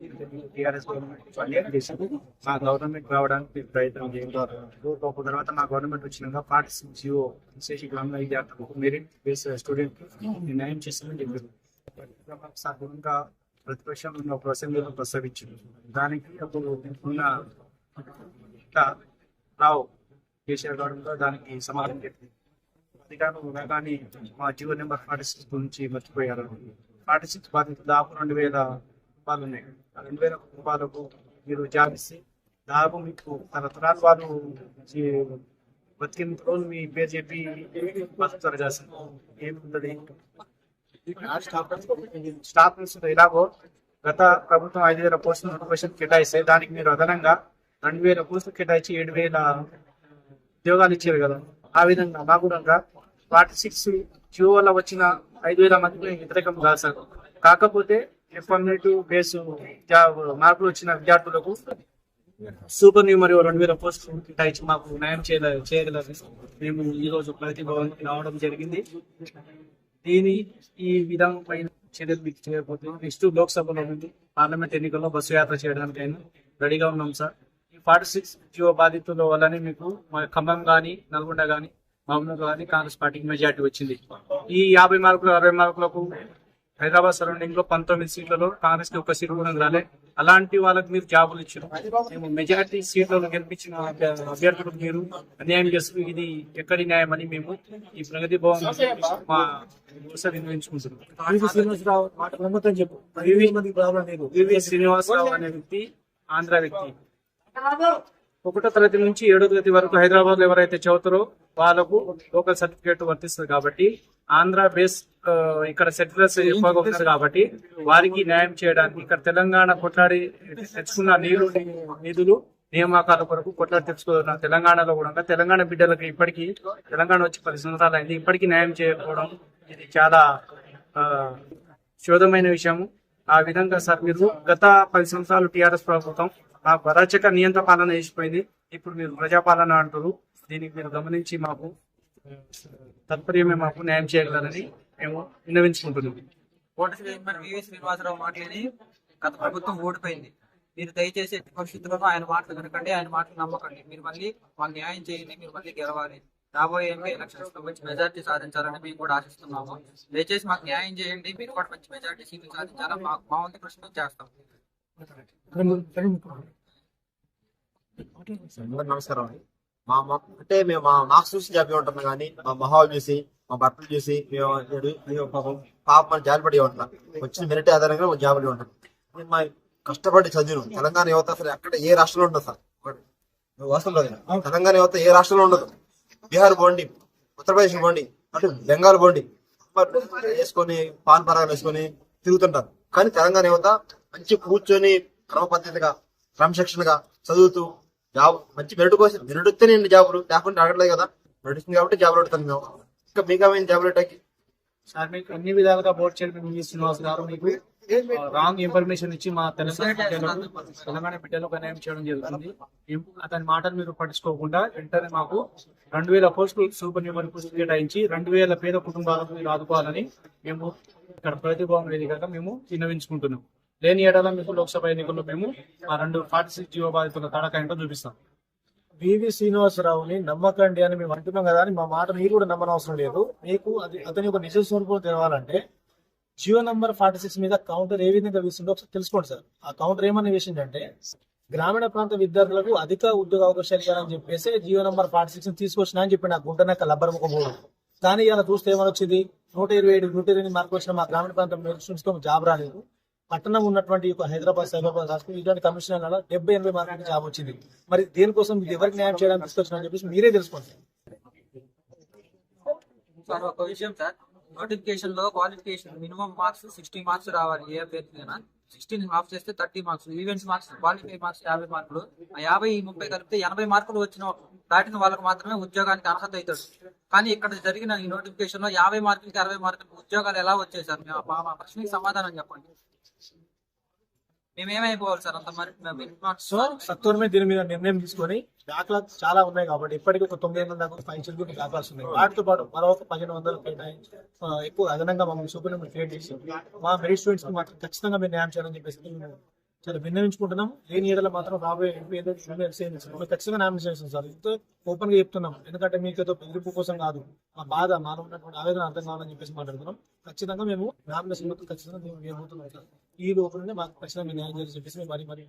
TRS government అన్యాయం చేసింది మా గవర్నమెంట్ రావడానికి ప్రయత్నం చేయాలి తర్వాత మా గవర్నమెంట్ వచ్చినాక పార్ట్స్ జియో విశేష గ్రామీణ విద్యార్థులకు మెరిట్ బేస్ స్టూడెంట్ న్యాయం చేస్తామని చెప్పారు. సాధారణంగా ప్రతిపక్షం ఒక అసెంబ్లీలో ప్రస్తావించింది. దానికి అప్పుడు ఉన్న రావు కేసీఆర్ గవర్నమెంట్ దానికి సమాధానం చెప్పింది అధికారులు కానీ మా జియో నెంబర్ ఫార్టీ సిక్స్ గురించి మర్చిపోయారు. ఫార్టీ సిక్స్ బాధితులు దాదాపు రెండు వేల ఉన్నాయి రెండు వేల రూపాయలకు మీరు జాబ్ ఇస్తే దాదాపు మీకు తరతరాలు వాళ్ళు బతికిన రోజు మీ పేరు చెప్పి బతుకుతారు సార్ ఏముంటది? స్టాఫ్ ఎలాగో గత ప్రభుత్వం ఐదు వేల పోస్టులు నోటిఫికేషన్ కేటాయిస్తే దానికి మీరు అదనంగా రెండు వేల పోస్టులు కేటాయించి ఏడు వేల ఉద్యోగాలు ఇచ్చారు కదా. ఆ విధంగా కూడా ఫార్టీ సిక్స్ జియో వల్ల వచ్చిన ఐదు వేల మందికి వ్యతిరేకం కాదు సార్. కాకపోతే ఎఫర్మేటివ్ బేస్ జాబ్ మార్కులు వచ్చిన విద్యార్థులకు సూపర్ న్యూమరీ రెండు వేల పోస్టులు కేటాయించి మాకు న్యాయం చేయలేదు చేయగలరు. మేము ఈరోజు ప్రగతి భవన్ రావడం జరిగింది. దీని ఈ విధంగా పైన చర్యలు మీకు చేయకపోతే నెక్స్ట్ లోక్సభలో ఉంది పార్లమెంట్ ఎన్నికల్లో బస్సు యాత్ర చేయడానికైనా రెడీగా ఉన్నాం సార్. ఈ ఫార్టీ సిక్స్ జీవో బాధితుల వల్లనే మీకు మా ఖమ్మం కానీ నల్గొండ కానీ మహబూబ్ కానీ కాంగ్రెస్ పార్టీకి మెజార్టీ వచ్చింది. ఈ యాభై మార్కులు అరవై మార్కులకు హైదరాబాద్ సరౌండింగ్లో పంతొమ్మిది సీట్లలో కాంగ్రెస్కి ఒక సీట్ కూడా రాలే. అలాంటి వాళ్ళకి మీరు జాబులు ఇచ్చారు. మేము మెజార్టీ సీట్లను గెలిపించిన అభ్య- అభ్యర్థులకు మీరు అన్యాయం చేస్తూ ఇది ఎక్కడి న్యాయం అని మేము ఈ ప్రగతి భవన్ మా వినియోగించుకుంటున్నాం. శ్రీనివాసరావు అనే వ్యక్తి ఆంధ్ర వ్యక్తి. ఒకటో తరగతి నుంచి ఏడో తరగతి వరకు హైదరాబాద్లో ఎవరైతే చదువుతారో వాళ్ళకు లోకల్ సర్టిఫికేట్ వర్తిస్తుంది కాబట్టి ఆంధ్ర బేస్ ఇక్కడ సెటిలర్స్ ఎక్కువగా ఉన్నారు కాబట్టి వారికి న్యాయం చేయడానికి ఇక్కడ తెలంగాణ కొట్లాడి తెచ్చుకున్న నీరు నిధులు నియామకాల కొరకు కొట్లాడి తెచ్చుకున్న తెలంగాణలో కూడా తెలంగాణ బిడ్డలకు ఇప్పటికీ తెలంగాణ వచ్చి పది సంవత్సరాలు అయింది. ఇప్పటికీ న్యాయం చేయకపోవడం ఇది చాలా శోధమైన విషయము. ఆ విధంగా సార్ మీరు గత పది సంవత్సరాలు టిఆర్ఎస్ ప్రభుత్వం ఆ అరాచక నియంత్ర పాలన వేసిపోయింది ఇప్పుడు మీరు ప్రజాపాలన అంటారు దీనికి మీరు గమనించి మాకు తత్పర్యమే మాకు న్యాయం చేయగలరని మేము విన్నవించుకుంటున్నాం. శ్రీనివాసరావు మాటలని గత ప్రభుత్వం ఓడిపోయింది. మీరు దయచేసి భవిష్యత్తులో పరిస్థితుల్లో ఆయన మాటలు వినకండి ఆయన మాటలు నమ్మకండి. మీరు మళ్ళీ వాళ్ళు న్యాయం చేయండి మీరు మళ్ళీ గెలవాలి. రాబోయే ఎంపీ ఎలక్షన్స్లో మంచి మెజార్టీ సాధించాలని మేము కూడా ఆశిస్తున్నాము. దయచేసి మాకు న్యాయం చేయండి. మీరు కూడా మంచి మెజార్టీ సీట్లు సాధించాలని మాకు మా వంతు కృషి చేస్తాం. నమస్కారం అండి. మా అంటే మేము మా నాకు చూసి జాబ్ ఉంటున్నాం కానీ మా మొహాలు చూసి మా బట్టలు చూసి మేము ఏడు- పాపం పాప మన జాబ్ పడి ఉంటున్నాం. వచ్చిన మెరిట్ ఆధారంగా మేము జాబ్ ఉంటాం మా కష్టపడి చదివిన తెలంగాణ యువత అసలు అక్కడ ఏ రాష్ట్రంలో ఉండదు సార్. ఒకటి. వాస్తవం తెలంగాణ యువత ఏ రాష్ట్రంలో ఉండదు. బీహార్ పోండి ఉత్తరప్రదేశ్ పోండి అటు బెంగాల్ పోండి వేసుకొని పాన్ పరాగం వేసుకొని తిరుగుతుంటారు. కానీ తెలంగాణ యువత మంచి కూర్చొని క్రమ పద్ధతిగా క్రమశిక్షణగా చదువుతూ జాబ్ మంచి మెరిట్ కోసం మెరిట్ వస్తే నేను జాబులు లేకుంటే అడగట్లేదు కదా. మెరిట్ వస్తుంది కాబట్టి జాబులు పెడతాను మేము ఇంకా మీకు జాబులు అటాకి సార్ మీకు అన్ని విధాలుగా బోర్డు చేయడం శ్రీనివాస్ గారు మీకు రాంగ్ ఇన్ఫర్మేషన్ ఇచ్చి మా తెలంగాణ తెలంగాణ బిడ్డలకు అన్యాయం చేయడం జరుగుతుంది అతని మాటలు మీరు పట్టించుకోకుండా వెంటనే మాకు రెండు వేల పోస్టులు సూపర్ న్యూమర్ పోస్టులు కేటాయించి రెండు వేల పేద కుటుంబాలకు మీరు ఆదుకోవాలని మేము ఇక్కడ ప్రతిభావం వేదికగా మేము విన్నవించుకుంటున్నాం. లేని ఏడాది మీకు లోక్సభ ఎన్నికల్లో మేము ఆ రెండు ఫార్టీ సిక్స్ జీవో బాధితుల తడక ఏంటో చూపిస్తాం. పివి శ్రీనివాసరావుని నమ్మకండి అని మేము అంటున్నాం కదా అని మా మాట మీరు కూడా నమ్మనవసరం లేదు. మీకు అది అతని యొక్క నిజ స్వరూపం తెలవాలంటే జియో నంబర్ ఫార్టీ సిక్స్ మీద కౌంటర్ ఏ విధంగా వేసిందో ఒకసారి తెలుసుకోండి సార్. ఆ కౌంటర్ ఏమని వేసిందంటే గ్రామీణ ప్రాంత విద్యార్థులకు అధిక ఉద్యోగ అవకాశాలు ఇవ్వాలని చెప్పేసి జియో నంబర్ ఫార్టీ సిక్స్ తీసుకొచ్చిన అని చెప్పి నా గుంటనక్క లబ్బర్ ముఖం మూడు కానీ ఇలా చూస్తే ఏమనొచ్చింది? నూట ఇరవై ఏడు నూట ఇరవై మార్కు వచ్చిన మా గ్రామీణ ప్రాంతం స్టూడెంట్స్కి జాబ్ రాలేదు. పట్టణం ఉన్నటువంటి హైదరాబాద్ సైబరాబాద్ హాస్పిటల్ ఇటువంటి కమిషనర్ డెబ్బై ఎనభై మార్కులకి జాబ్ వచ్చింది. మరి దేనికోసం ఇది ఎవరికి న్యాయం చేయడానికి తీసుకొచ్చిన చెప్పేసి మీరే తెలుసుకోండి సార్ ఒక విషయం సార్. నోటిఫికేషన్లో qualification minimum marks sixty marks రావాలి. ఏ అభ్యర్థికైనా సిక్స్టీన్ హాఫ్ చేస్తే thirty marks events marks qualify marks యాభై మార్కులు. ఆ యాభై ఈ ముప్పై కలిపితే ఎనభై మార్కులు వచ్చిన దాటిన వాళ్ళకి మాత్రమే ఉద్యోగానికి అర్హత అవుతాడు. కానీ ఇక్కడ జరిగిన ఈ నోటిఫికేషన్లో యాభై మార్కులకి అరవై మార్కులకి ఉద్యోగాలు ఎలా వచ్చాయి సార్? మా ప్రశ్నకి సమాధానం చెప్పండి. మేమేమైపోవాలి సార్ అంత మరి? మార్క్స్ దీని మీద నిర్ణయం తీసుకొని బ్యాక్లాగ్స్ చాలా ఉన్నాయి కాబట్టి ఇప్పటికీ ఒక తొమ్మిది వందల దాకా ఫైవ్ చిల్డ్రన్ బ్యాక్లాగ్స్ ఉన్నాయి. వాటితో పాటు మరో ఒక పదిహేను వందలు కేటాయించి ఎక్కువ అదనంగా మమ్మల్ని సూపర్ నెంబర్ క్రియేట్ చేసి మా మెరిట్ స్టూడెంట్స్ మాత్రం ఖచ్చితంగా మీరు న్యాయం చేయాలని చెప్పేసి చాలా విన్నవించుకుంటున్నాం లేని ఏడల మాత్రం రాబోయే ఎంపీ ఖచ్చితంగా నామినేషన్ చేస్తాం సార్. ఎంతో ఓపెన్గా చెప్తున్నాం. ఎందుకంటే మీకు ఏదో బెదిరింపు కోసం కాదు. మా బాధ మాలో ఉన్నటువంటి ఆవేదన అర్థం కావాలని చెప్పేసి మాట్లాడుతున్నాం. ఖచ్చితంగా మేము నామినేషన్ మొత్తం ఖచ్చితంగా మేము ఏమవుతున్నాం సార్? ఈ లోపలనే మాకు ఖచ్చితంగా న్యాయం చేసి చెప్పేసి మరీ మరీ